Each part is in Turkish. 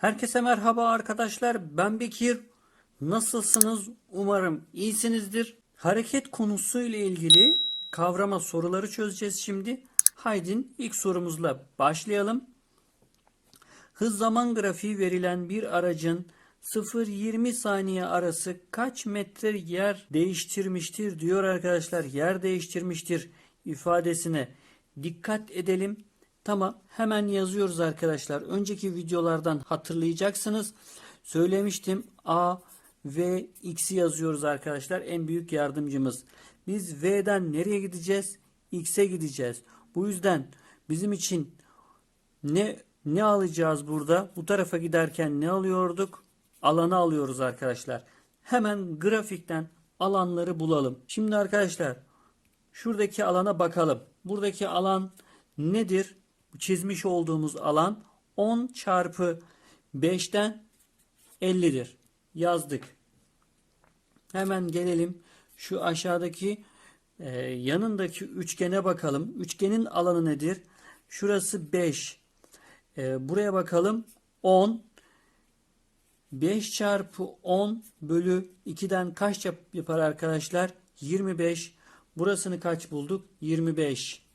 Herkese merhaba arkadaşlar. Ben Bekir. Nasılsınız? Umarım iyisinizdir. Hareket konusuyla ilgili kavrama soruları çözeceğiz şimdi. Haydi ilk sorumuzla başlayalım. Hız zaman grafiği verilen bir aracın 0-20 saniye arası kaç metre yer değiştirmiştir diyor arkadaşlar. Yer değiştirmiştir ifadesine dikkat edelim. Tamam hemen yazıyoruz arkadaşlar. Önceki videolardan hatırlayacaksınız. Söylemiştim A ve X'i yazıyoruz arkadaşlar. En büyük yardımcımız. Biz V'den nereye gideceğiz? X'e gideceğiz. Bu yüzden bizim için ne ne alacağız burada? Bu tarafa giderken ne alıyorduk? Alanı alıyoruz arkadaşlar. Hemen grafikten alanları bulalım. Şimdi arkadaşlar şuradaki alana bakalım. Buradaki alan nedir? Çizmiş olduğumuz alan 10 çarpı 5'ten 50'dir. Yazdık. Hemen gelelim şu aşağıdaki e, yanındaki üçgene bakalım. Üçgenin alanı nedir? Şurası 5. E, buraya bakalım 10. 5 çarpı 10 bölü 2'den kaç yap- yapar arkadaşlar? 25. Burasını kaç bulduk? 25.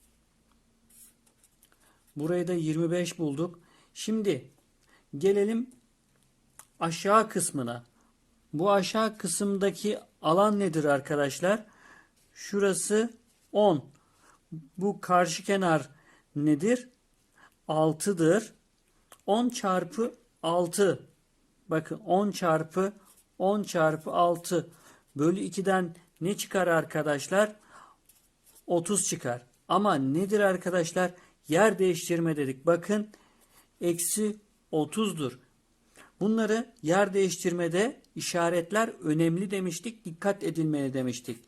Burayı da 25 bulduk. Şimdi gelelim aşağı kısmına. Bu aşağı kısımdaki alan nedir arkadaşlar? Şurası 10. Bu karşı kenar nedir? 6'dır. 10 çarpı 6. Bakın 10 çarpı 10 çarpı 6 bölü 2'den ne çıkar arkadaşlar? 30 çıkar. Ama nedir arkadaşlar? Yer değiştirme dedik. Bakın eksi 30'dur. Bunları yer değiştirmede işaretler önemli demiştik. Dikkat edilmeli demiştik.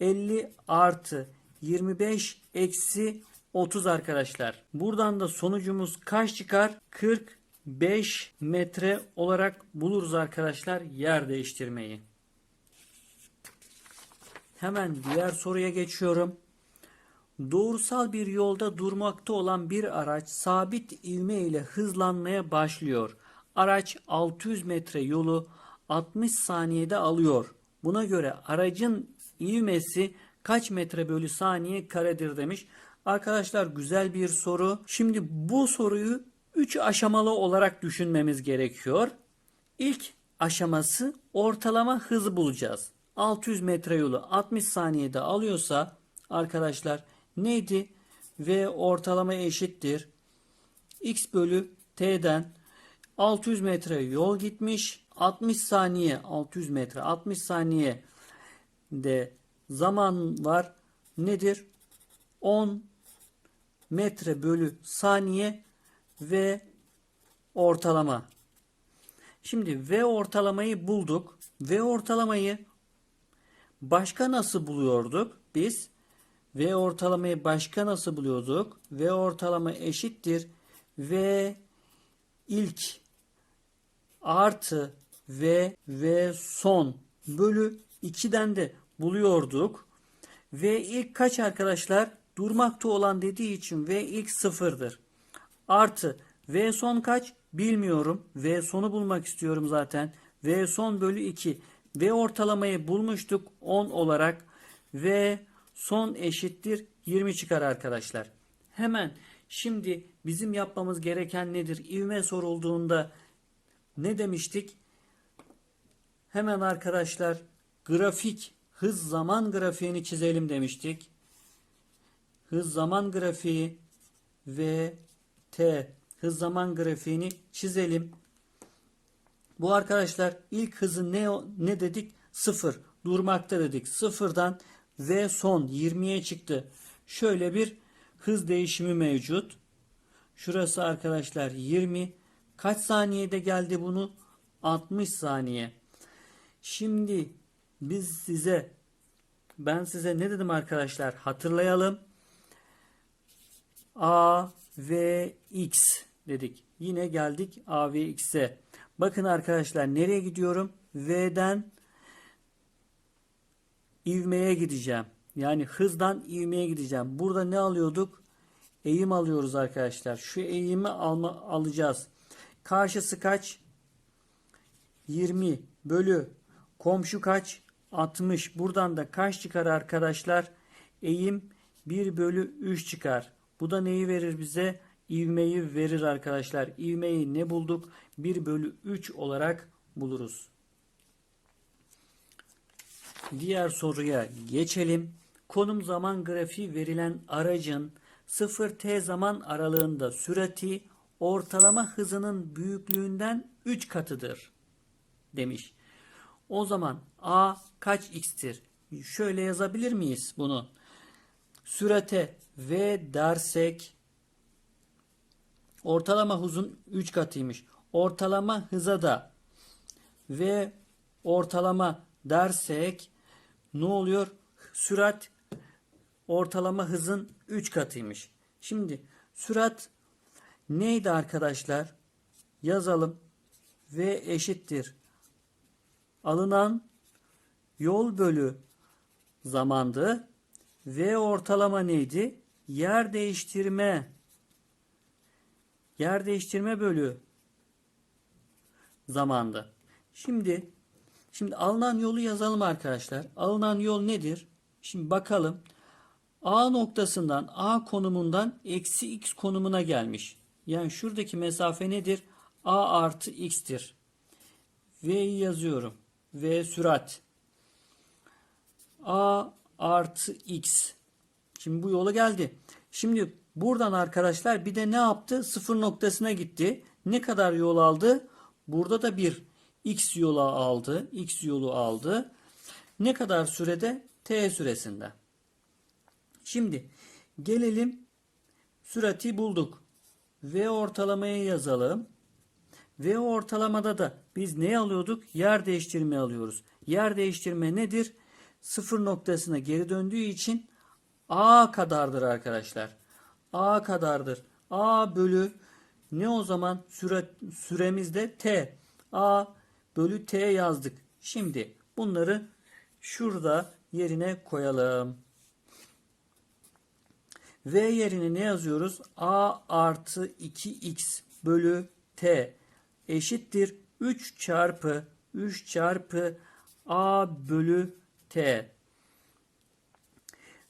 50 artı 25 eksi 30 arkadaşlar. Buradan da sonucumuz kaç çıkar? 45 metre olarak buluruz arkadaşlar yer değiştirmeyi. Hemen diğer soruya geçiyorum. Doğrusal bir yolda durmakta olan bir araç sabit ivme ile hızlanmaya başlıyor. Araç 600 metre yolu 60 saniyede alıyor. Buna göre aracın ivmesi kaç metre bölü saniye karedir demiş. Arkadaşlar güzel bir soru. Şimdi bu soruyu 3 aşamalı olarak düşünmemiz gerekiyor. İlk aşaması ortalama hızı bulacağız. 600 metre yolu 60 saniyede alıyorsa arkadaşlar neydi? V ortalama eşittir. X bölü T'den 600 metre yol gitmiş. 60 saniye 600 metre 60 saniye de zaman var. Nedir? 10 metre bölü saniye ve ortalama. Şimdi V ortalamayı bulduk. V ortalamayı başka nasıl buluyorduk? Biz V ortalamayı başka nasıl buluyorduk? V ortalama eşittir. V ilk artı V V son bölü 2'den de buluyorduk. V ilk kaç arkadaşlar? Durmakta olan dediği için V ilk sıfırdır. Artı V son kaç? Bilmiyorum. V sonu bulmak istiyorum zaten. V son bölü 2. V ortalamayı bulmuştuk 10 olarak. V son eşittir 20 çıkar arkadaşlar. Hemen şimdi bizim yapmamız gereken nedir? İvme sorulduğunda ne demiştik? Hemen arkadaşlar grafik hız zaman grafiğini çizelim demiştik. Hız zaman grafiği ve t hız zaman grafiğini çizelim. Bu arkadaşlar ilk hızı ne ne dedik? Sıfır. Durmakta dedik. Sıfırdan v son 20'ye çıktı. Şöyle bir hız değişimi mevcut. Şurası arkadaşlar 20. Kaç saniyede geldi bunu? 60 saniye. Şimdi biz size ben size ne dedim arkadaşlar? Hatırlayalım. A ve X dedik. Yine geldik A ve X'e. Bakın arkadaşlar nereye gidiyorum? V'den ivmeye gideceğim. Yani hızdan ivmeye gideceğim. Burada ne alıyorduk? Eğim alıyoruz arkadaşlar. Şu eğimi alma, alacağız. Karşısı kaç? 20 bölü komşu kaç? 60. Buradan da kaç çıkar arkadaşlar? Eğim 1 bölü 3 çıkar. Bu da neyi verir bize? İvmeyi verir arkadaşlar. İvmeyi ne bulduk? 1 bölü 3 olarak buluruz. Diğer soruya geçelim. Konum zaman grafiği verilen aracın 0t zaman aralığında sürati ortalama hızının büyüklüğünden 3 katıdır demiş. O zaman a kaç x'tir? Şöyle yazabilir miyiz bunu? Sürate v dersek ortalama hızın 3 katıymış. Ortalama hıza da v ortalama dersek ne oluyor? Sürat ortalama hızın 3 katıymış. Şimdi sürat neydi arkadaşlar? Yazalım. V eşittir. Alınan yol bölü zamandı. V ortalama neydi? Yer değiştirme. Yer değiştirme bölü zamandı. Şimdi şimdi alınan yolu yazalım arkadaşlar. Alınan yol nedir? Şimdi bakalım. A noktasından A konumundan eksi x konumuna gelmiş. Yani şuradaki mesafe nedir? A artı x'tir. V'yi yazıyorum. V sürat. A artı x. Şimdi bu yola geldi. Şimdi buradan arkadaşlar bir de ne yaptı? Sıfır noktasına gitti. Ne kadar yol aldı? Burada da bir x yolu aldı. X yolu aldı. Ne kadar sürede? T süresinde. Şimdi gelelim sürati bulduk. V ortalamayı yazalım. V ortalamada da biz ne alıyorduk? Yer değiştirme alıyoruz. Yer değiştirme nedir? Sıfır noktasına geri döndüğü için A kadardır arkadaşlar. A kadardır. A bölü ne o zaman? Süre, süremizde T. A bölü T yazdık. Şimdi bunları şurada yerine koyalım. V yerine ne yazıyoruz? A artı 2x bölü t eşittir 3 çarpı 3 çarpı a bölü t.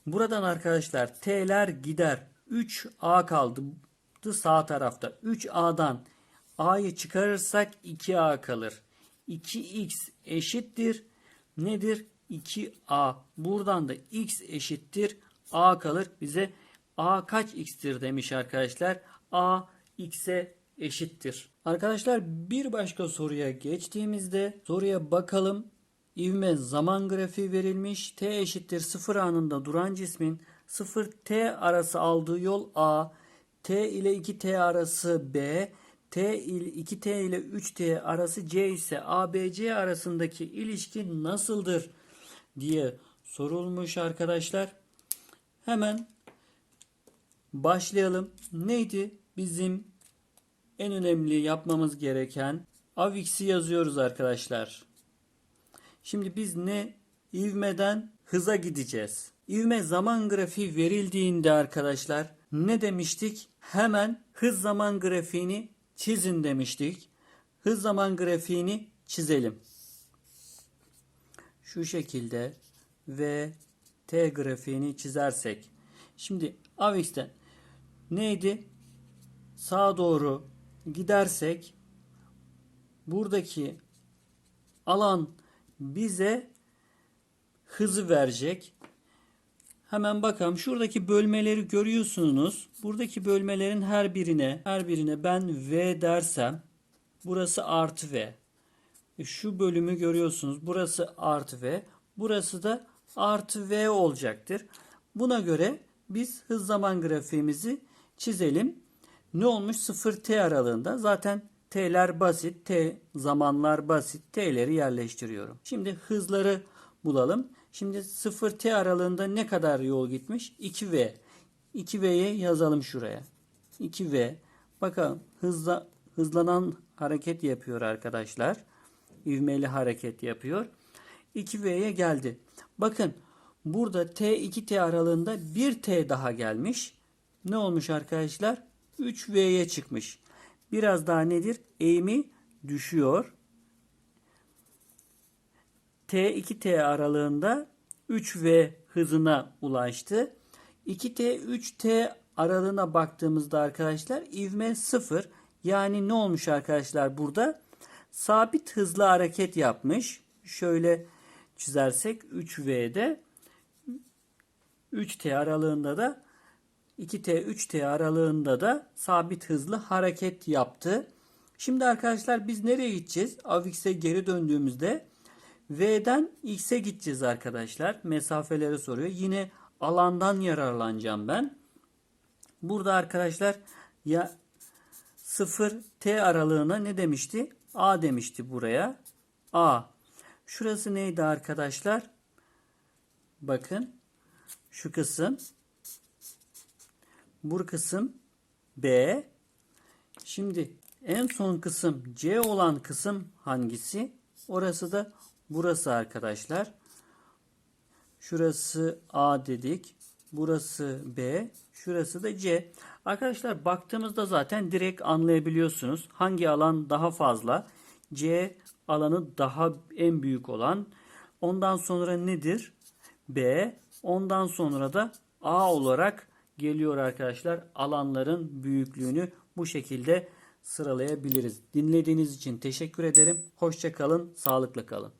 Buradan arkadaşlar t'ler gider. 3a kaldı sağ tarafta. 3a'dan a'yı çıkarırsak 2a kalır. 2x eşittir nedir? 2a. Buradan da x eşittir a kalır. Bize a kaç x'tir demiş arkadaşlar. a x'e eşittir. Arkadaşlar bir başka soruya geçtiğimizde soruya bakalım. İvme zaman grafiği verilmiş. T eşittir 0 anında duran cismin 0 T arası aldığı yol A. T ile 2T arası B. T ile 2T ile 3T arası C ise ABC arasındaki ilişki nasıldır diye sorulmuş arkadaşlar. Hemen başlayalım. Neydi bizim en önemli yapmamız gereken Avix'i yazıyoruz arkadaşlar. Şimdi biz ne ivmeden hıza gideceğiz. İvme zaman grafiği verildiğinde arkadaşlar ne demiştik? Hemen hız zaman grafiğini çizin demiştik. Hız zaman grafiğini çizelim. Şu şekilde ve t grafiğini çizersek. Şimdi Avix'ten neydi? Sağa doğru gidersek buradaki alan bize hızı verecek. Hemen bakalım. Şuradaki bölmeleri görüyorsunuz. Buradaki bölmelerin her birine her birine ben V dersem burası artı V. E, Şu bölümü görüyorsunuz. Burası artı V. Burası da artı V olacaktır. Buna göre biz hız zaman grafiğimizi çizelim. Ne olmuş? 0T aralığında. Zaten T'ler basit. T zamanlar basit. T'leri yerleştiriyorum. Şimdi hızları bulalım. Şimdi 0T aralığında ne kadar yol gitmiş? 2V. 2V'ye yazalım şuraya. 2V. Bakalım hızla, hızlanan hareket yapıyor arkadaşlar. İvmeli hareket yapıyor. 2V'ye geldi. Bakın burada T2T aralığında 1T daha gelmiş. Ne olmuş arkadaşlar? 3V'ye çıkmış. Biraz daha nedir? Eğimi düşüyor. T2T aralığında 3V hızına ulaştı. 2T 3T aralığına baktığımızda arkadaşlar ivme 0. Yani ne olmuş arkadaşlar burada? Sabit hızlı hareket yapmış. Şöyle çizersek 3V'de 3T aralığında da 2T 3T aralığında da sabit hızlı hareket yaptı. Şimdi arkadaşlar biz nereye gideceğiz? Avx'e geri döndüğümüzde V'den X'e gideceğiz arkadaşlar. Mesafeleri soruyor. Yine alandan yararlanacağım ben. Burada arkadaşlar ya 0 T aralığına ne demişti? A demişti buraya. A. Şurası neydi arkadaşlar? Bakın. Şu kısım. Bu kısım B. Şimdi en son kısım C olan kısım hangisi? Orası da burası arkadaşlar. Şurası A dedik. Burası B. Şurası da C. Arkadaşlar baktığımızda zaten direkt anlayabiliyorsunuz. Hangi alan daha fazla? C alanı daha en büyük olan. Ondan sonra nedir? B. Ondan sonra da A olarak geliyor arkadaşlar. Alanların büyüklüğünü bu şekilde sıralayabiliriz. Dinlediğiniz için teşekkür ederim. Hoşça kalın, sağlıkla kalın.